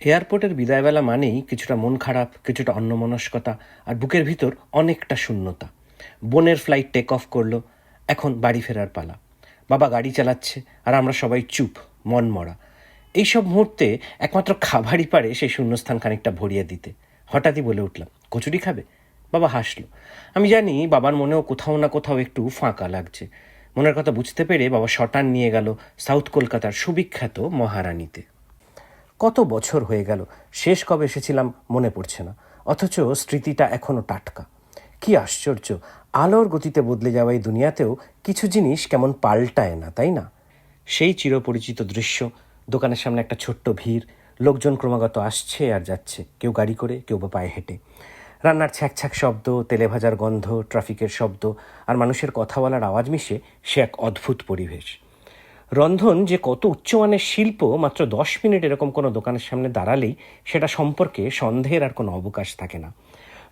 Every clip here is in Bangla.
এয়ারপোর্টের বিদায়বেলা মানেই কিছুটা মন খারাপ, কিছুটা অন্যমনস্কতা, আর বুকের ভিতর অনেকটা শূন্যতা। বোনের ফ্লাইট টেক অফ করল, এখন বাড়ি ফেরার পালা। বাবা গাড়ি চালাচ্ছে, আর আমরা সবাই চুপ, মন মরা। এইসব মুহূর্তে একমাত্র খাবারই পারে সেই শূন্যস্থান খানিকটা ভরিয়ে দিতে। হঠাৎই বলে উঠলাম, কচুরি খাবে? বাবা হাসলো। আমি জানি বাবার মনেও কোথাও না কোথাও একটু ফাঁকা লাগছে। মনের কথা বুঝতে পেরে বাবা শটান নিয়ে গেল সাউথ কলকাতার সুবিখ্যাত মহারানীতে। কত বছর হয়ে গেল, শেষ কবে এসেছিলাম মনে পড়ছে না, অথচ স্মৃতিটা এখনও টাটকা। কি আশ্চর্য, আলোর গতিতে বদলে যাওয়া এই দুনিয়াতেও কিছু জিনিস কেমন পাল্টায় না, তাই না? সেই চিরপরিচিত দৃশ্য, দোকানের সামনে একটা ছোট্ট ভিড়, লোকজন ক্রমাগত আসছে আর যাচ্ছে, কেউ গাড়ি করে, কেউ বা পায়ে হেঁটে। রান্নার ছ্যাক ছ্যাক শব্দ, তেলে ভাজার গন্ধ, ট্রাফিকের শব্দ আর মানুষের কথা বলার আওয়াজ মিশে সে এক অদ্ভুত পরিবেশ। রন্ধন যে কত উচ্চমানের শিল্প, মাত্র দশ মিনিট এরকম কোনো দোকানের সামনে দাঁড়ালেই সেটা সম্পর্কে সন্দেহের আর কোনো অবকাশ থাকে না।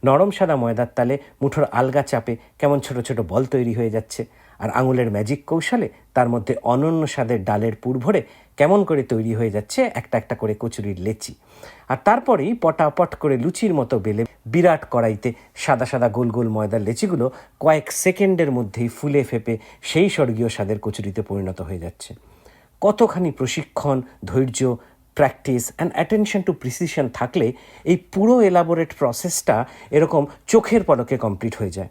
নরম সাদা ময়দার তালে মুঠোর আলগা চাপে কেমন ছোট ছোট বল তৈরি হয়ে যাচ্ছে। আর আঙুলের ম্যাজিক কৌশলে তার মধ্যে অনন্য স্বাদের ডালের পুর ভরে কেমন করে তৈরি হয়ে যাচ্ছে একটা একটা করে কচুরির লেচি। আর তারপরেই পটাপট করে লুচির মতো বেলে বিরাট কড়াইতে সাদা সাদা গোল গোল ময়দার লেচিগুলো কয়েক সেকেন্ডের মধ্যেই ফুলে ফেপে সেই স্বর্গীয় স্বাদের কচুরিতে পরিণত হয়ে যাচ্ছে। কতখানি প্রশিক্ষণ, ধৈর্য practice and attention to precision থাকলে এই পুরো এলাবোরেট প্রসেসটা এরকম চোখের পলকে কমপ্লিট হয়ে যায়।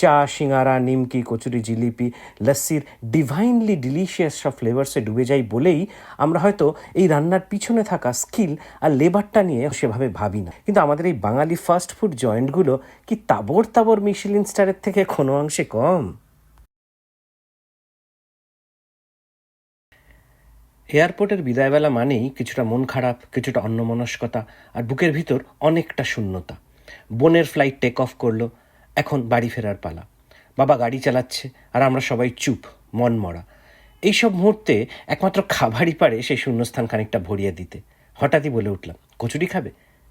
চা, সিঙ্গারা, নিমকি, কচুরি, জিলিপি, লস্যির ডিভাইনলি ডিলিশিয়াস সব ফ্লেভার্সে ডুবে যাই বলেই আমরা হয়তো এই রান্নার পিছনে থাকা স্কিল আর লেবারটা নিয়ে সেভাবে ভাবি না। কিন্তু আমাদের এই বাঙালি ফাস্ট ফুড জয়েন্টগুলো কি তাবর তাবর মিশেলিন স্টারের থেকে কোনো অংশে কম? এয়ারপোর্টের বিদায়বেলা মানেই কিছুটা মন খারাপ, কিছুটা অন্যমনস্কতা আর বুকের ভিতর অনেকটা শূন্যতা। বোনের ফ্লাইট টেক অফ করল এখন বাড়ি ফেরার পালা। বাবা গাড়ি চালাচ্ছে আর আমরা সবাই চুপ, মন মরা। এইসব মুহূর্তে একমাত্র খাবারই পারে সেই শূন্যস্থান খানিকটা ভরিয়ে দিতে। হঠাৎই বলে উঠলাম, কচুরি খাবে?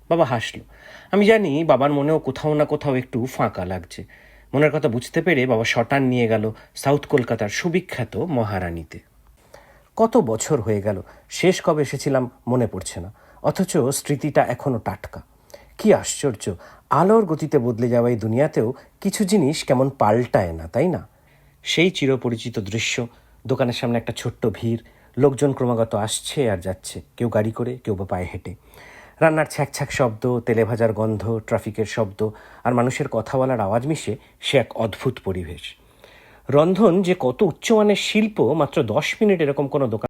বাবা হাসলো। আমি জানি বাবার মনেও কোথাও না কোথাও একটু ফাঁকা লাগছে। মনের কথা বুঝতে পেরে বাবা শটান নিয়ে গেল সাউথ কলকাতার সুবিখ্যাত মহারানীতে। কত বছর হয়ে গেল, শেষ কবে এসেছিলাম মনে পড়ছে না। অথচ স্মৃতিটা এখনও টাটকা। কি আশ্চর্য আলোর গতিতে বদলে যাওয়া এই দুনিয়াতেও কিছু জিনিস কেমন পাল্টায় না, তাই না? সেই চিরপরিচিত দৃশ্য, দোকানের সামনে একটা ছোট্ট ভিড়, লোকজন ক্রমাগত আসছে আর যাচ্ছে, কেউ গাড়ি করে, কেউ বা পায়ে হেঁটে। রান্নার ছ্যাক ছ্যাক শব্দ, তেলে ভাজার গন্ধ, ট্রাফিকের শব্দ আর মানুষের কথা বলার আওয়াজ মিশে সে এক অদ্ভুত পরিবেশ। রন্ধন যে কত উচ্চমানের শিল্প, মাত্র দশ মিনিট এরকম কোনো দোকান